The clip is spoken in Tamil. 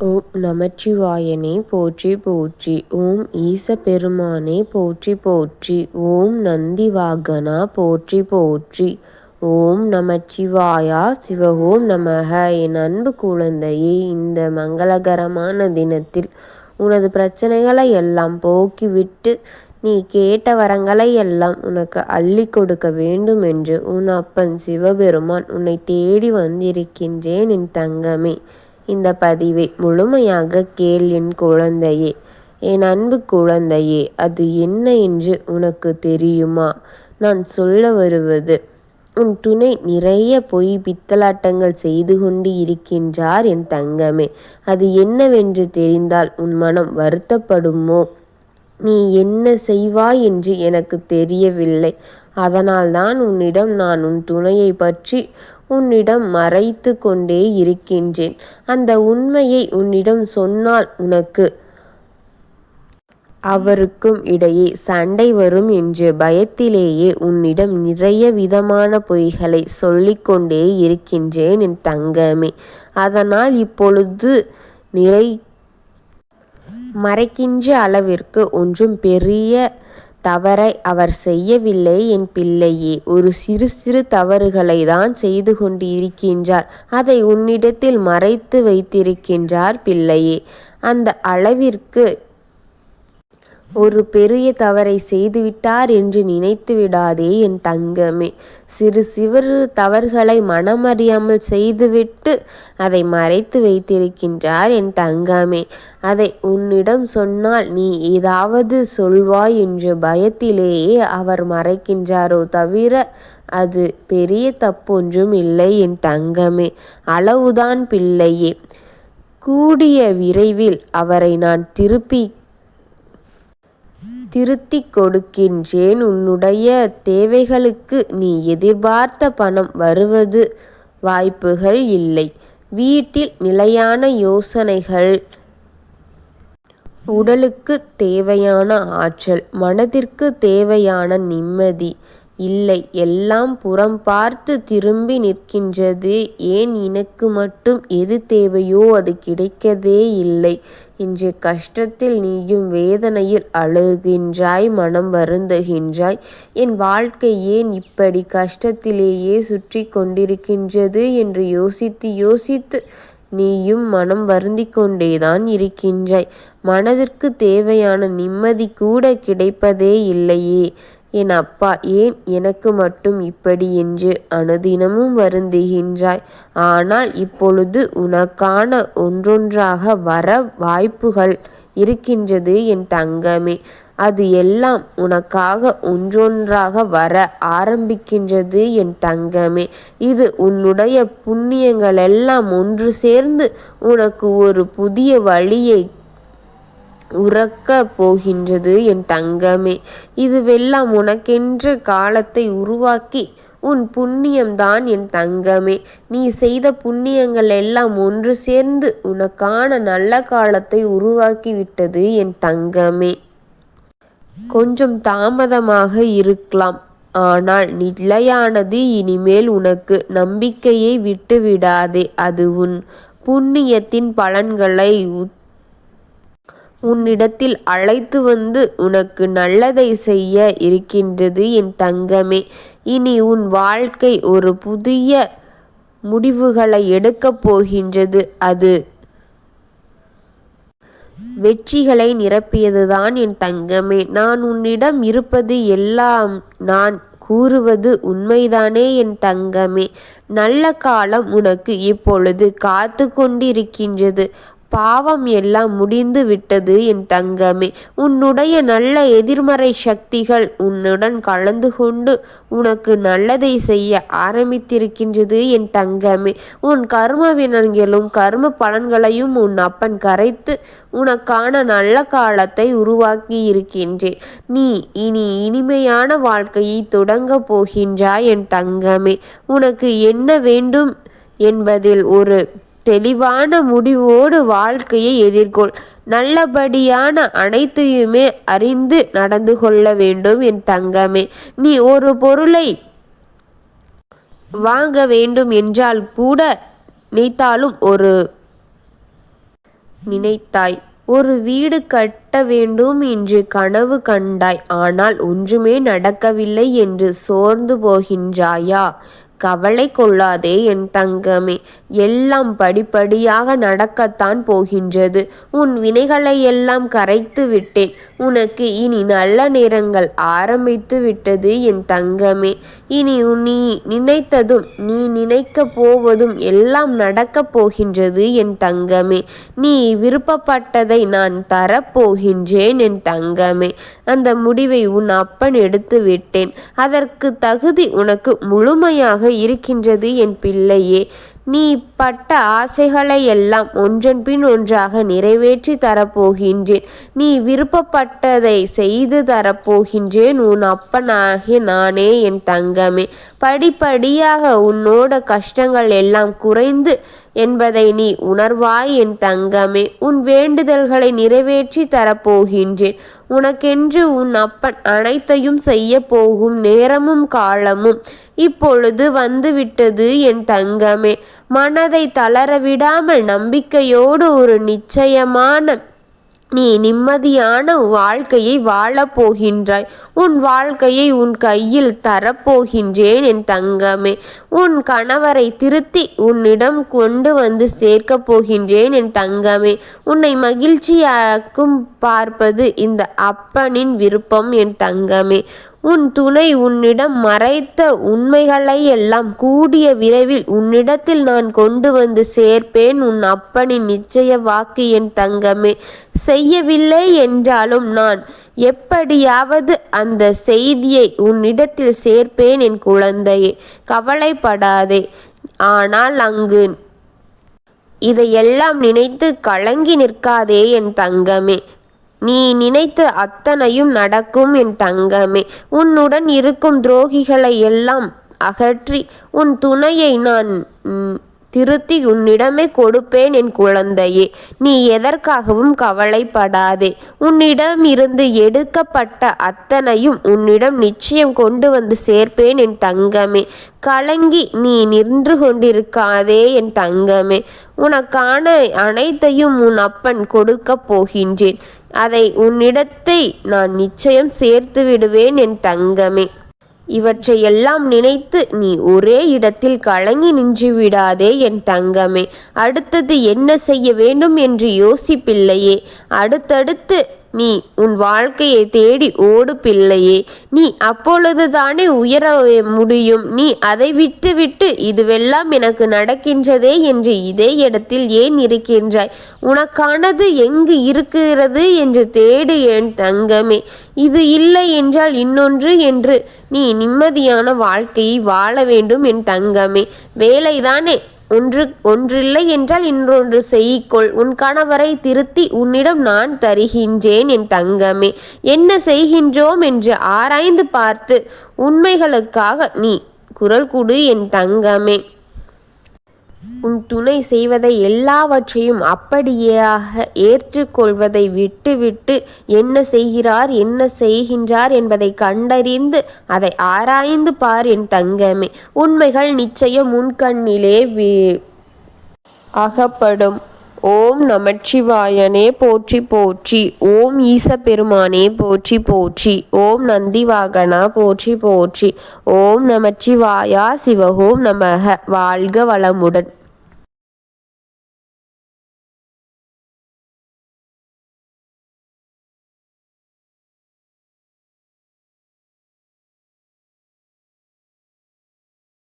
ஓம் நமச்சிவாயனே போற்றி போற்றி. ஓம் ஈச பெருமானே போற்றி போற்றி. ஓம் நந்தி வாகனா போற்றி போற்றி. ஓம் நமச்சிவாயா சிவஓம் நமக. என் அன்பு குழந்தையே இந்த மங்களகரமான தினத்தில் உனது பிரச்சனைகளை எல்லாம் போக்கிவிட்டு நீ கேட்ட வரங்களை எல்லாம் உனக்கு அள்ளி கொடுக்க வேண்டும் என்று உன் அப்பன் சிவபெருமான் உன்னை தேடி வந்திருக்கின்றேன் என் தங்கமே. இந்த பதிவை முழுமையாக கேள் என் குழந்தையே என் அன்பு குழந்தையே அது என்ன என்று உனக்கு தெரியுமா? நான் சொல்ல வருவது உன் துணை நிறைய பொய் பித்தலாட்டங்கள் செய்து கொண்டு இருக்கின்றார் என் தங்கமே. அது என்னவென்று தெரிந்தால் உன் மனம் வருத்தப்படுமோ? நீ என்ன செய்வாய் என்று எனக்கு தெரியவில்லை. அதனால்தான் உன்னிடம் நான் உன் துணையை பற்றி உன்னிடம் மறைத்து கொண்டே இருக்கின்றேன். அந்த உண்மையை உன்னிடம் சொன்னால் உனக்கு அவருக்கும் இடையே சண்டை வரும் என்று பயத்திலேயே உன்னிடம் நிறைய விதமான பொய்களை சொல்லிக்கொண்டே இருக்கின்றேன் என் தங்கமே. அதனால் இப்பொழுது நிறை மறைக்கின்ற அளவிற்கு ஒன்றும் பெரிய தவறை அவர் செய்யவில்லை என் பிள்ளையே. ஒரு சிறு சிறு தவறுகளை தான் செய்து கொண்டு இருக்கின்றார் அதை உன்னிடத்தில் மறைத்து வைத்திருக்கின்றார் பிள்ளையே. அந்த அளவிற்கு ஒரு பெரிய தவறை செய்துவிட்டார் என்று நினைத்து விடாதே என் தங்கமே. சிறு சிறு தவறுகளை மனமறியாமல் செய்துவிட்டு அதை மறைத்து வைத்திருக்கின்றார் என் தங்கமே. அதை உன்னிடம் சொன்னால் நீ ஏதாவது சொல்வாய் என்ற பயத்திலேயே அவர் மறைக்கின்றாரோ தவிர அது பெரிய தப்பொன்றும் இல்லை என் தங்கமே. அளவுதான் பிள்ளையே. கூடிய விரைவில் அவரை நான் திருப்பி திருத்திக் கொடுக்கின்றேன். உன்னுடைய தேவைகளுக்கு நீ எதிர்பார்த்த பணம் வருவது வாய்ப்புகள் இல்லை. வீட்டில் நிலையான யோசனைகள். உடலுக்கு தேவையான ஆற்றல் மனதிற்கு தேவையான நிம்மதி இல்லை எல்லாம் புறம் பார்த்து திரும்பி நிற்கின்றது. ஏன் எனக்கு மட்டும் எது தேவையோ அது கிடைக்கதே இல்லை. இன்று கஷ்டத்தில் நீயும் வேதனையில் அழுகின்றாய் மனம் வருந்துகின்றாய். என் வாழ்க்கை ஏன் இப்படி கஷ்டத்திலேயே சுற்றி கொண்டிருக்கின்றது என்று யோசித்து யோசித்து நீயும் மனம் வருந்தி கொண்டேதான் இருக்கின்றாய். மனதிற்கு தேவையான நிம்மதி கூட கிடைப்பதே இல்லையே. என் அப்பா ஏன் எனக்கு மட்டும் இப்படி என்று அனுதினமும் வருந்துகின்றாய்? ஆனால் இப்பொழுது உனக்கான ஒன்றொன்றாக வர வாய்ப்புகள் இருக்கின்றது என் தங்கமே. அது எல்லாம் உனக்காக ஒன்றொன்றாக வர ஆரம்பிக்கின்றது என் தங்கமே. இது உன்னுடைய புண்ணியங்கள் எல்லாம் ஒன்று சேர்ந்து உனக்கு ஒரு புதிய வழியை உறக்க போகின்றது என் தங்கமே. இதுவெல்லாம் உனக்கென்று காலத்தை உருவாக்கி உன் புண்ணியம்தான் என் தங்கமே. நீ செய்த புண்ணியங்கள் எல்லாம் ஒன்று சேர்ந்து உனக்கான நல்ல காலத்தை உருவாக்கி விட்டது என் தங்கமே. கொஞ்சம் தாமதமாக இருக்கலாம். ஆனால் நிலையானது இனிமேல் உனக்கு நம்பிக்கையை விட்டு விடாதே அது உன் புண்ணியத்தின் பலன்களை உன்னிடத்தில் அழைத்து வந்து உனக்கு நல்லதை செய்ய இருக்கின்றது என் தங்கமே. இனி உன் வாழ்க்கை ஒரு புதிய முடிவுகளை எடுக்கப் போகின்றது. அது வெற்றிகளை நிரப்பியதுதான் என் தங்கமே. நான் உன்னிடம் இருப்பது எல்லாம் நான் கூறுவது உண்மைதானே என் தங்கமே. நல்ல காலம் உனக்கு இப்பொழுது காத்து கொண்டிருக்கின்றது பாவம் எல்லாம் முடிந்து விட்டது என் தங்கமே. உன்னுடைய நல்ல எதிர்மறை சக்திகள் உன்னுடன் கலந்து கொண்டு உனக்கு நல்லதை செய்ய ஆரம்பித்திருக்கின்றது என் தங்கமே. உன் கர்ம வினங்களும் கர்ம பலன்களையும் உன் அப்பன் கரைத்து உனக்கான நல்ல காலத்தை உருவாக்கி இருக்கின்றேன் நீ இனி இனிமையான வாழ்க்கையை தொடங்க போகின்றாய் என் தங்கமே. உனக்கு என்ன வேண்டும் என்பதில் ஒரு தெளிவான முடிவோடு வாழ்க்கையை எதிர்கொள். நல்லபடியான அனைத்தையுமே அறிந்து நடந்து கொள்ள வேண்டும் என் தங்கமே. நீ ஒரு பொருளை வாங்க வேண்டும் என்றால் கூட நினைத்தாலும் ஒரு நினைத்தாய். ஒரு வீடு கட்ட வேண்டும் என்று கனவு கண்டாய். ஆனால் ஒன்றுமே நடக்கவில்லை என்று சோர்ந்து போகின்றாயா? கவலை கொள்ளாதே என் தங்கமே. எல்லாம் படிப்படியாக நடக்கத்தான் போகின்றது. உன் வினைகளை எல்லாம் கரைத்து விட்டேன். உனக்கு இனி நல்ல நேரங்கள் ஆரம்பித்து விட்டது என் தங்கமே. இனி நீ நினைத்ததும் நீ நினைக்க போவதும் எல்லாம் நடக்கப் போகின்றது என் தங்கமே. நீ விருப்பப்பட்டதை நான் தரப்போகின்றேன் என் தங்கமே. அந்த முடிவை உன் அப்பன் எடுத்து விட்டேன். அதற்கு தகுதி உனக்கு முழுமையாக இருக்கின்றது என் பிள்ளையே. நீ பட்ட ஆசைகளை எல்லாம் ஒன்றன் பின் ஒன்றாக நிறைவேற்றி தரப்போகின்றேன். நீ விருப்பப்பட்டதை செய்து தரப்போகின்றேன் உன் அப்பனாகிய நானே என் தங்கமே. படிப்படியாக உன்னோட கஷ்டங்கள் எல்லாம் குறைந்து என்பதை நீ உணர்வாய் என் தங்கமே. உன் வேண்டுதல்களை நிறைவேற்றி தரப்போகின்றேன். உனக்கென்று உன் அப்பன் அனைத்தையும் செய்ய போகும் நேரமும் காலமும் இப்பொழுது வந்துவிட்டது என் தங்கமே. மனதை தளரவிடாமல் நம்பிக்கையோடு ஒரு நிச்சயமான நீ நிம்மதியான வாழ்க்கையை வாழப் போகின்றாய். உன் வாழ்க்கையை உன் கையில் தரப்போகின்றேன் என் தங்கமே. உன் கணவரை திருத்தி உன்னிடம் கொண்டு வந்து சேர்க்கப் போகின்றேன் என் தங்கமே. உன்னை மகிழ்ச்சியாக்கும் பார்ப்பது இந்த அப்பனின் விருப்பம் என் தங்கமே. உன் துணை உன்னிடம் மறைத்த உண்மைகளை எல்லாம் கூடிய விரைவில் உன்னிடத்தில் நான் கொண்டு வந்து சேர்ப்பேன். உன் அப்பனின் நிச்சய வாக்கு என் தங்கமே. செய்யவில்லை என்றாலும் நான் எப்படியாவது அந்த செய்தியை உன்னிடத்தில் சேர்ப்பேன் என் குழந்தையே. கவலைப்படாதே. ஆனால் அங்கு இதையெல்லாம் நினைத்து கலங்கி நிற்காதே என் தங்கமே. நீ நினைத்த அத்தனையும் நடக்கும் என் தங்கமே. உன்னுடன் இருக்கும் துரோகிகளை எல்லாம் அகற்றி உன் துணையை நான் திருத்தி உன்னிடமே கொடுப்பேன் என் குழந்தையே. நீ எதற்காகவும் கவலைப்படாதே. உன்னிடம் இருந்து எடுக்கப்பட்ட அத்தனையும் உன்னிடம் நிச்சயம் கொண்டு வந்து சேர்ப்பேன் என் தங்கமே. கலங்கி நீ நின்று கொண்டிருக்காதே என் தங்கமே. உனக்கான அனைத்தையும் உன் அப்பன் கொடுக்கப் போகின்றேன். அதை உன்னிடத்தை நான் நிச்சயம் சேர்த்து விடுவேன் என் தங்கமே. இவற்றையெல்லாம் நினைத்து நீ ஒரே இடத்தில் கலங்கி நின்று விடாதே என் தங்கமே. அடுத்தது என்ன செய்ய வேண்டும் என்று யோசிப்பில்லையே. அடுத்தடுத்து நீ உன் வாழ்க்கையை தேடி ஓடு பிள்ளையே நீ அப்பொழுதுதானே உயர முடியும். நீ அதை விட்டு விட்டு இதுவெல்லாம் எனக்கு நடக்கின்றதே என்று இதே இடத்தில் ஏன் இருக்கின்றாய்? உனக்கானது எங்கு இருக்கிறது என்று தேடு என் தங்கமே. இது இல்லை என்றால் இன்னொன்று என்று. நீ நிம்மதியான வாழ்க்கையை வாழ வேண்டும் என் தங்கமே. வேலைதானே? ஒன்று ஒன்றில்லை என்றால் இன்னொன்று செய்கொள் உன் கணவரை திருத்தி உன்னிடம் நான் தருகின்றேன் என் தங்கமே. என்ன செய்கின்றோம் என்று ஆராய்ந்து பார்த்து உண்மைகளுக்காக நீ குரல் கொடு என் தங்கமே. உன் துணை செய்வதை எல்லாவற்றையும் அப்படியாக ஏற்றுக்கொள்வதை விட்டுவிட்டு என்ன செய்கிறார் என்ன செய்கின்றார் என்பதை கண்டறிந்து அதை ஆராய்ந்து பார் என் தங்கமே. உண்மைகள் நிச்சயம் முன்கண்ணிலே அகப்படும். ஓம் நமச்சிவாயனே போற்றி போற்றி. ஓம் ஈச பெருமானே போற்றி போற்றி. ஓம் நந்திவாகனா போற்றி போற்றி. ஓம் நமச்சிவாயா சிவகோம் நமக. வாழ்க வளமுடன்.